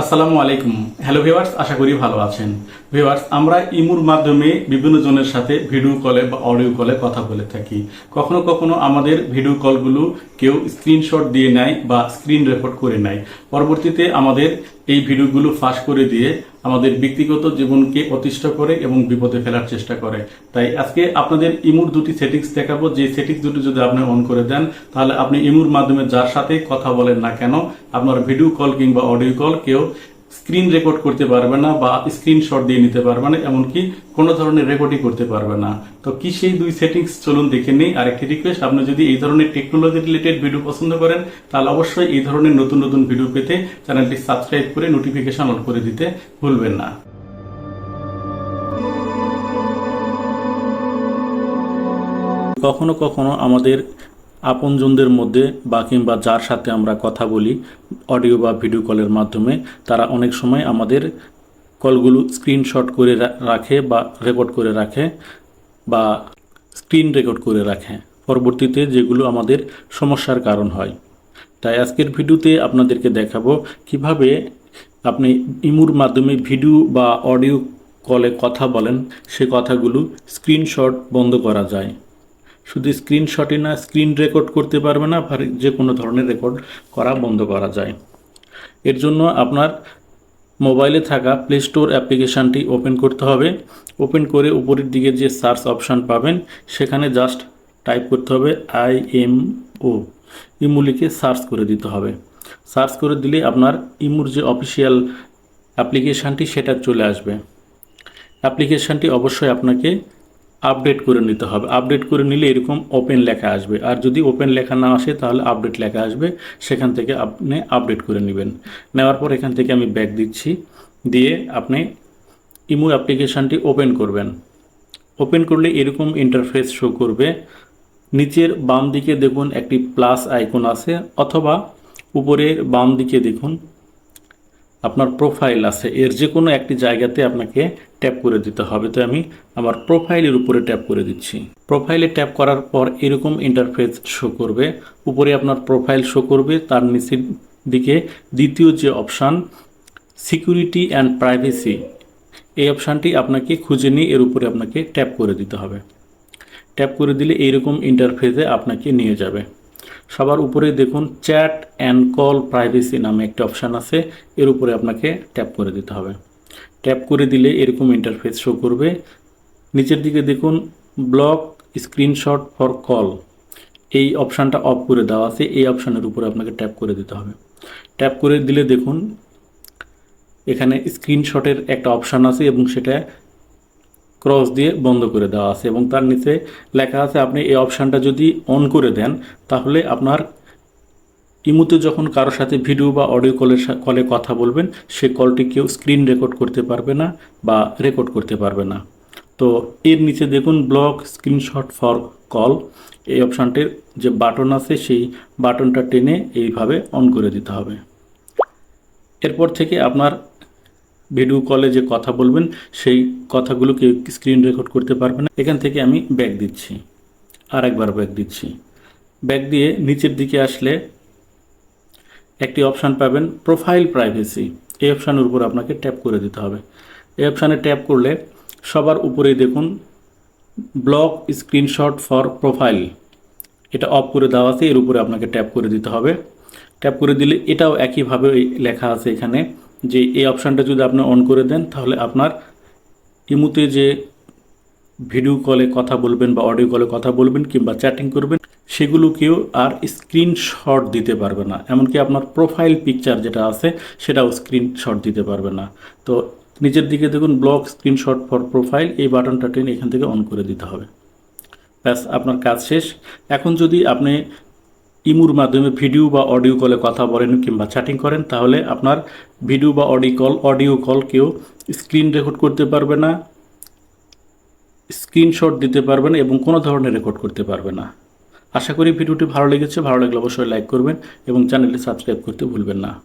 আসসালামু আলাইকুম। Hello viewers আশা করি ভালো আছেন। ভিওয়ার্স আমরা ইমুর মাধ্যমে বিভিন্ন জনের সাথে ভিডিও কলে বা অডিও কলে কথা বলে থাকি। কখনো কখনো আমাদের ভিডিও কলগুলো কেউ স্ক্রিনশট দিয়ে নেয় বা স্ক্রিন রেকর্ড করে নেয়। পরবর্তীতে আমাদের এই ভিডিওগুলো ফাঁস করে দিয়ে আমাদের ব্যক্তিগত জীবনকে অতিষ্ঠ করে এবং বিপদে ফেলার চেষ্টা করে। তাই আজকে আপনাদের ইমুর দুটি সেটিংস দেখাবো। যে সেটিংস দুটি যদি আপনি অন করে দেন, তাহলে আপনি ইমুর মাধ্যমে যার সাথে কথা বলেন না কেন, আপনার ভিডিও কল কিংবা অডিও কল কেউ স্ক্রিন রেকর্ড করতে পারবে না বা স্ক্রিনশট দিয়ে নিতে পারবে না, এমনকি কোনো ধরনের রেকর্ডই করতে পারবে না। তো কি সেই দুই সেটিংস চলুন দেখে নেই। আর একটি রিকোয়েস্ট আপনি যদি এই ধরনের টেকনোলজি রিলেটেড ভিডিও পছন্দ করেন, তাহলে অবশ্যই এই ধরনের নতুন নতুন ভিডিও পেতে চ্যানেলটি সাবস্ক্রাইব করে নোটিফিকেশন অন করে দিতে ভুলবেন না। কখনো কখনো আমাদের আপনজনদের মধ্যে বা কিংবা যার সাথে আমরা কথা বলি অডিও বা ভিডিও কলের মাধ্যমে, তারা অনেক সময় আমাদের কলগুলো স্ক্রিনশট করে রাখে বা রেকর্ড করে রাখে বা স্ক্রিন রেকর্ড করে রাখে। পরবর্তীতে যেগুলো আমাদের সমস্যার কারণ হয়। তাই আজকের ভিডিওতে আপনাদেরকে দেখাবো কীভাবে আপনি ইমুর মাধ্যমে ভিডিও বা অডিও কলে কথা বলেন, সে কথাগুলো স্ক্রিনশট বন্ধ করা যায়। শুধু স্ক্রিনশটই না স্ক্রিন রেকর্ড করতে পারবে না যে কোনো ধরনের রেকর্ড করা বন্ধ করা যায়। এর জন্য আপনার মোবাইলে থাকা প্লে স্টোর অ্যাপ্লিকেশানটি ওপেন করতে হবে। ওপেন করে উপরের দিকে যে সার্চ অপশান পাবেন, সেখানে জাস্ট টাইপ করতে হবে আই এম ও ইমুলিকে সার্চ করে দিতে হবে। সার্চ করে দিলে আপনার ইমুর যে অফিসিয়াল অ্যাপ্লিকেশানটি সেটা চলে আসবে। অ্যাপ্লিকেশানটি অবশ্যই আপনাকে আপডেট করে নিতে হবে। আপডেট করে নিলে এরকম ওপেন লেখা আসবে। আর যদি ওপেন লেখা না আসে, তাহলে আপডেট লেখা আসবে। সেখান থেকে আপনি আপডেট করে নেবেন। নেওয়ার পর এখান থেকে আমি ব্যাক দিচ্ছি। দিয়ে আপনি ইমো অ্যাপ্লিকেশানটি ওপেন করবেন। ওপেন করলে এরকম ইন্টারফেস শো করবে। নিচের বাম দিকে দেখুন একটি প্লাস আইকন আছে। অথবা উপরের বাম দিকে দেখুন আপনার প্রোফাইল আছে। এর যে কোনো একটি জায়গাতে আপনাকে ট্যাপ করে দিতে হবে। তো আমি আমার প্রোফাইলের উপরে ট্যাপ করে দিচ্ছি। প্রোফাইলে ট্যাপ করার পর এরকম ইন্টারফেস শো করবে। উপরে আপনার প্রোফাইল শো করবে। তার নিচের দিকে দ্বিতীয় যে অপশান সিকিউরিটি অ্যান্ড প্রাইভেসি এই অপশানটি আপনাকে খুঁজে নিয়ে এর উপরে আপনাকে ট্যাপ করে দিতে হবে। ট্যাপ করে দিলে এইরকম ইন্টারফেসে আপনাকে নিয়ে যাবে। সবার উপরে দেখুন চ্যাট অ্যান্ড কল প্রাইভেসি নামে একটা অপশান আছে। এর উপরে আপনাকে ট্যাপ করে দিতে হবে। ট্যাপ করে দিলে এরকম ইন্টারফেস শো করবে। নিচের দিকে দেখুন ব্লক স্ক্রিনশট ফর কল এই অপশানটা অফ করে দেওয়া আছে। এই অপশানের উপরে আপনাকে ট্যাপ করে দিতে হবে। ট্যাপ করে দিলে দেখুন এখানে স্ক্রিনশটের একটা অপশান আছে এবং সেটা ক্রস দিয়ে বন্ধ করে দেওয়া আছে এবং তার নিচে লেখা আছে, আপনি এই অপশানটা যদি অন করে দেন, তাহলে আপনার ইমুতে যখন কারোর সাথে ভিডিও বা অডিও কলের কলে কথা বলবেন, সে কলটি কেউ স্ক্রিন রেকর্ড করতে পারবে না বা রেকর্ড করতে পারবে না। তো এর নিচে দেখুন ব্লক স্ক্রিনশট ফর কল এই অপশানটির যে বাটন আছে, সেই বাটনটা টেনে এইভাবে অন করে দিতে হবে। এরপর থেকে আপনার ভিডিও কলে যে কথা বলবেন, সেই কথাগুলো কেউ স্ক্রিন রেকর্ড করতে পারবে না এখান থেকে আমি ব্যাক দিচ্ছি। আর একবার ব্যাক দিচ্ছি। ব্যাক দিয়ে নিচের দিকে আসলে একটি অপশান পাবেন প্রোফাইল প্রাইভেসি এই অপশানের উপর আপনাকে ট্যাপ করে দিতে হবে। এই অপশানে ট্যাপ করলে সবার উপরেই দেখুন ব্লক স্ক্রিনশট ফর প্রোফাইল এটা অফ করে দেওয়া আছে, এর উপরে আপনাকে ট্যাপ করে দিতে হবে। ট্যাপ করে দিলে এটাও একইভাবে লেখা আছে এখানে। যে এই অপশানটা যদি আপনি অন করে দেন, তাহলে আপনার ইমুতে যে ভিডিও কলে কথা বলবেন বা অডিও কলে কথা বলবেন কিংবা চ্যাটিং করবেন, সেগুলো কেউ আর স্ক্রিনশট দিতে পারবে না। এমনকি আপনার প্রোফাইল পিকচার যেটা আছে, সেটাও স্ক্রিনশট দিতে পারবে না। তো নিচের দিকে দেখুন ব্লক স্ক্রিনশট ফর প্রোফাইল এই বাটনটা টেনে এখান থেকে অন করে দিতে হবে। ব্যাস, আপনার কাজ শেষ। এখন যদি আপনি ইমুর মাধ্যমে ভিডিও বা অডিও কলে কথা বলেন কিংবা চ্যাটিং করেন, তাহলে আপনার ভিডিও বা অডিও কল অডিও কল কেউ স্ক্রিন রেকর্ড করতে পারবে না স্ক্রিনশট দিতে পারবে না এবং কোনো ধরনের রেকর্ড করতে পারবে না। আশা করি ভিডিওটি ভালো লেগেছে, ভালো লাগলে অবশ্যই লাইক করবেন এবং চ্যানেলটি সাবস্ক্রাইব করতে ভুলবেন না।